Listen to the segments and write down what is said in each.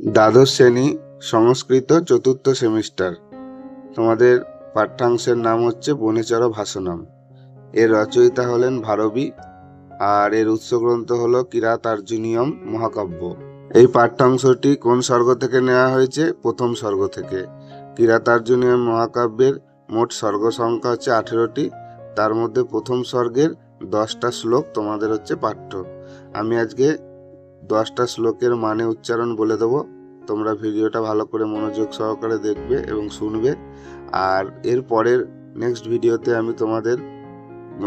দ্বাদশ শ্রেণি সংস্কৃত চতুর্থ সেমিস্টার। তোমাদের পাঠ্যাংশের নাম হচ্ছে বনেচর ভাষণম এর রচয়িতা হলেন ভারবী আর এর উৎসগ্রন্থ হলো কিরাতার্জুনিয়ম মহাকাব্য। এই পাঠ্যাংশটি কোন স্বর্গ থেকে নেওয়া হয়েছে? প্রথম স্বর্গ থেকে। কিরাতার্জুনিয়ম মহাকাব্যের মোট স্বর্গ সংখ্যা হচ্ছে আঠেরোটি। তার মধ্যে প্রথম স্বর্গের দশটা শ্লোক তোমাদের হচ্ছে পাঠ্য। আমি আজকে দশটা শ্লোকের মানে উচ্চারণ বলে দেবো। তোমরা ভিডিওটা ভালো করে মনোযোগ সহকারে দেখবে এবং শুনবে। আর এর পরের নেক্সট ভিডিওতে আমি তোমাদের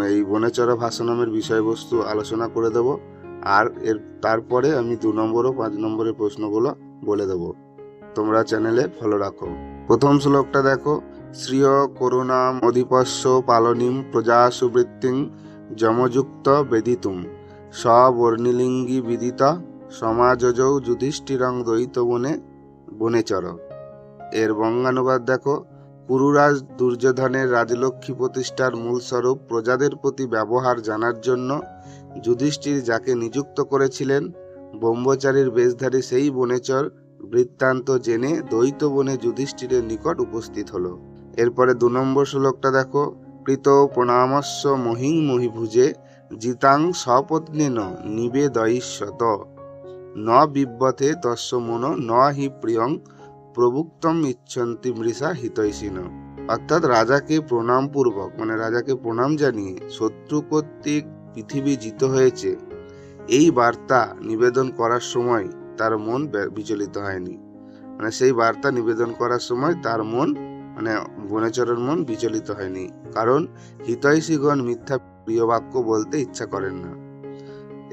এই বনেচরা ভাষণমের বিষয়বস্তু আলোচনা করে দেব। আর এর তারপরে আমি দু নম্বর ও পাঁচ নম্বরের প্রশ্নগুলো বলে দেব। তোমরা চ্যানেলে ফলো রাখো। প্রথম শ্লোকটা দেখো, শ্রিয় করুণাম অধিপস্য পালনিম প্রজা সুবৃত্তিং যমযুক্ত বেদিতুম। স্ববর্ণিলিঙ্গি বিদিত সমাজজৌ যুধিষ্ঠিরং দ্বৈত বনে বনেচর এর বঙ্গানুবাদ দেখো পুরুরাজ দুর্যোধনের রাজলক্ষ্মী প্রতিষ্ঠার মূল স্বরূপ প্রজাদের প্রতি ব্যবহার জানার জন্য যুধিষ্ঠির যাকে নিযুক্ত করেছিলেন, ব্রহ্মচারীর বেশধারী সেই বনেচর বৃত্তান্ত জেনে দ্বৈত বনে যুধিষ্ঠিরের নিকট উপস্থিত হলো। এরপরে দু নম্বর শ্লোকটা দেখো, কৃত প্রণামস্য মহিং মহিভুজে জিতাং সপত্নেন নিবেদয়িষ্যত। ন বিব্বতে তস্য মনো, ন হি প্রিয়ং প্রভুক্তম ইচ্ছন্তি মৃষা হিতৈষীন। অর্থাৎ রাজাকে প্রণাম পূর্বক মানে রাজাকে প্রণাম জানিয়ে শত্রু কর্তৃক পৃথিবী জিত হয়েছে, এই বার্তা নিবেদন করার সময় তার মন বিচলিত হয়নি। মানে সেই বার্তা নিবেদন করার সময় তার মন মানে বনেচরের মন বিচলিত হয়নি, কারণ হিতৈষীগণ মিথ্যা প্রিয় বাক্য বলতে ইচ্ছা করেন না।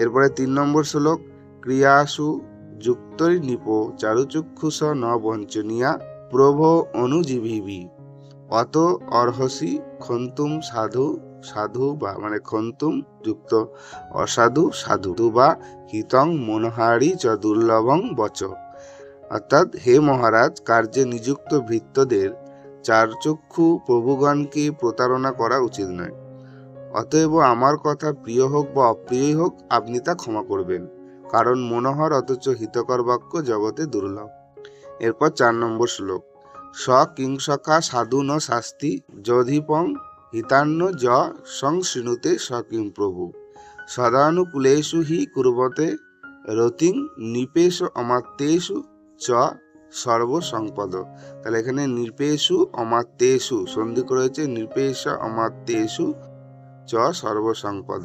এরপরে তিন নম্বর শ্লোক, ক্রিয়াসু যুক্তই নিপ চারুচক্ষুষ ন বঞ্চনিয়া প্রভ অনুজীবিবি। অত অর্হসি খন্তুম সাধু সাধু বা মানে খন্তুম যুক্ত অসাধু সাধু বা হিতং মনোহারি চ দুর্লভং বচ। অর্থাৎ হে মহারাজ, কার্যে নিযুক্ত ভৃত্যদের চারচক্ষু প্রভুগণকে প্রতারণা করা উচিত নয়। অতএব আমার কথা প্রিয় হোক বা অপ্রিয়ই হোক, আপনি তা ক্ষমা করবেন, কারণ মনোহর অথচ হিতকর বাক্য জগতে দুর্লভ। এরপর চার নম্বর শ্লোক। স কিংসখা সাধু ন শাস্তি, যধিপং হিতান্ন য সংশৃণুতে স কিং প্রভু। সদানুকূলেষু হি কুর্বতে, রতিং নিপেশ অমাত্যেষু চ সর্বসংপদ তাহলে এখানে নির্পেষু অমাত্যেষু সন্ধি করেছে নির্পেষ অমাত্যেষু চ সর্বসংপদ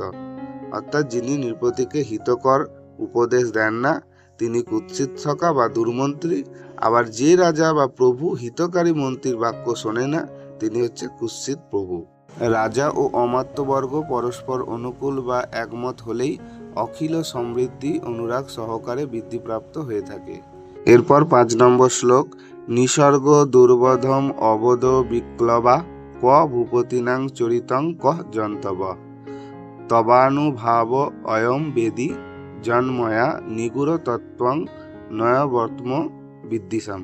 অর্থাৎ যিনি নৃপতিকে হিতকর উপদেশ দেন না, তিনি কুৎসিত থকা বা দুর্মন্ত্রী। আবার যে রাজা বা প্রভু হিতকারী মন্ত্রীর বাক্য শোনে না, তিনি হচ্ছে কুৎসিত প্রভু। রাজা ও অমাত্যবর্গ পরস্পর অনুকূল বা একমত হলেই অখিল সমৃদ্ধি অনুরাগ সহকারে বৃদ্ধিপ্রাপ্ত হয়ে থাকে। এরপর পাঁচ নম্বর শ্লোক, নিসর্গ দুর্বধম অবধ বিক্লবা ক ভূপতিনাং চরিতং ক জন্তব। তবানুভাব অয়ম বেদি, জন্ময়া নিগুড় তত্ত্বং নয়বর্তম বিদ্যিসাম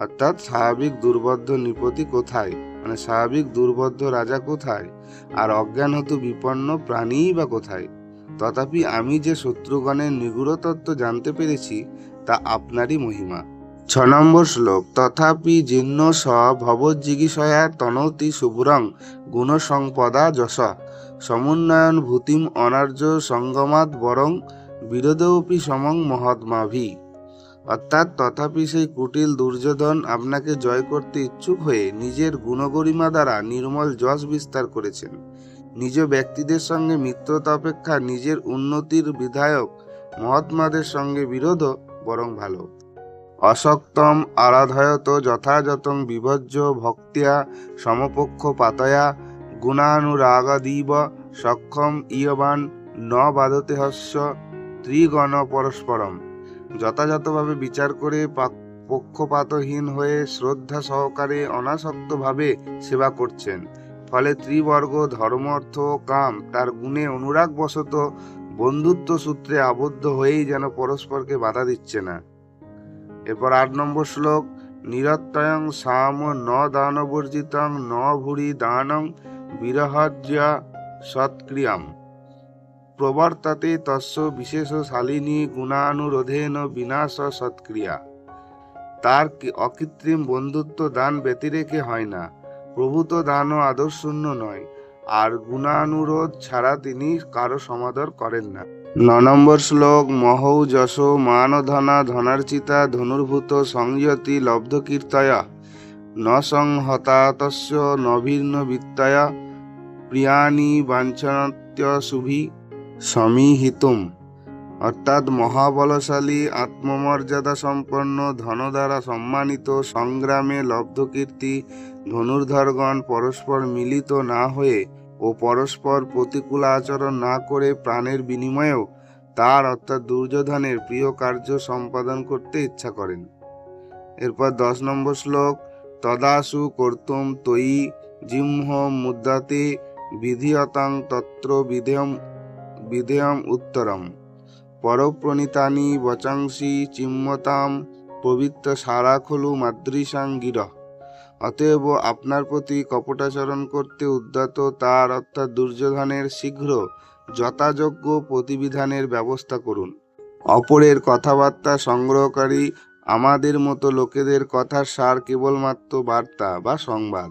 অর্থাৎ স্বাভাবিক দুর্বদ্ধ নৃপতি কোথায়? মানে স্বাভাবিক দুর্বদ্ধ রাজা কোথায়? আর অজ্ঞান হতু বিপন্ন প্রাণীই বা কোথায়? তথাপি আমি যে শত্রুগণের নিগুড় তত্ত্ব জানতে পেরেছি তা আপনারই মহিমা। ছ নম্বর শ্লোক, তথাপি জীর্ণ স ভবজ্জিগিষয়া তনতি শুভ্রং গুণসংপদা যশ। সমুন্নয়ন ভূতিম অনার্য সঙ্গমাত বরং বিরোধপি সমং মহাত্মাভি অর্থাৎ তথাপি সেই কুটিল দুর্যোধন আপনাকে জয় করতে ইচ্ছুক হয়ে নিজের গুণগরিমা দ্বারা নির্মল যশ বিস্তার করেছেন। নিজ ব্যক্তিদের সঙ্গে মিত্রতা অপেক্ষা নিজের উন্নতির বিধায়ক মহাত্মাদের সঙ্গে বিরোধ বরং ভালো। অসক্তম আরাধয়ত যথাযথং বিভজ্য ভক্তিয়া সমপক্ষ পাতয়া গুণানুরাগাদীব সক্ষম ইয়বান ন বাধতে হস্য ত্রিগণ পরস্পরম। যথাযথভাবে বিচার করে পক্ষপাতহীন হয়ে শ্রদ্ধা সহকারে অনাসক্তভাবে সেবা করছেন। ফলে ত্রিবর্গ ধর্ম অর্থ কাম তার গুণে অনুরাগ বশত বন্ধুত্ব সূত্রে আবদ্ধ হয়েই যেন পরস্পরকে বাধা দিচ্ছে না। এরপর আট নম্বর শ্লোক নিরত্যয়ং সাম ন দানবর্জিতং ন ভুরি দানং বিরহজ্যা সৎক্রিয়াম। প্রবর্ততে তস্য বিশেষ শালিনী গুণানুরোধেন বিনাশ সৎক্রিয়া। তার অকৃত্রিম বন্ধুত্ব দান ব্যতিরেকে হয় না, প্রভূত দানও আদর্শূন্য নয়। আর গুণানুরোধ ছাড়া তিনি কারও সমাদর করেন না। ন নম্বর শ্লোক, মহৌ যশ মান ধনা ধনার্চিতা ধনুর্ভূত সংযতি লব্ধ কীর্তয়া ন সংহতাতস্য নভিন্ন বিত্তয়া প্রিয়ানি বাঞ্ছনাত্য শুভি সমীহিতুম। অর্থাৎ মহাবলশালী, আত্মমর্যাদা সম্পন্ন ধন দ্বারা সম্মানিত, সংগ্রামে লব্ধ কীর্তি ধনুর্ধরগণ পরস্পর মিলিত না হয়ে ও পরস্পর প্রতিকূল আচরণ না করে প্রাণের বিনিময়েও তার অর্থাৎ দুর্যোধনের প্রিয় কার্য সম্পাদন করতে ইচ্ছা করেন। এরপর দশ নম্বর শ্লোক, তদাসু কর্তুম তয়ি জিহ্ম মুদ্রাতে বিধিয়তাং তত্র বিধেয়ম বিধেয়ম উত্তরম। পরপ্রণীতানি বচাংসি চিম্মতাম পবিত্র সারা খলু মাদৃশাং গিরহ অতএব আপনার প্রতি কপটাচরণ করতে উদ্যত তার অর্থাৎ দুর্যোধনের শীঘ্র যথাযোগ্য প্রতিবিধানের ব্যবস্থা করুন। অপরের কথাবার্তা সংগ্রহকারী আমাদের মতো লোকেদের কথার সার কেবলমাত্র বার্তা বা সংবাদ।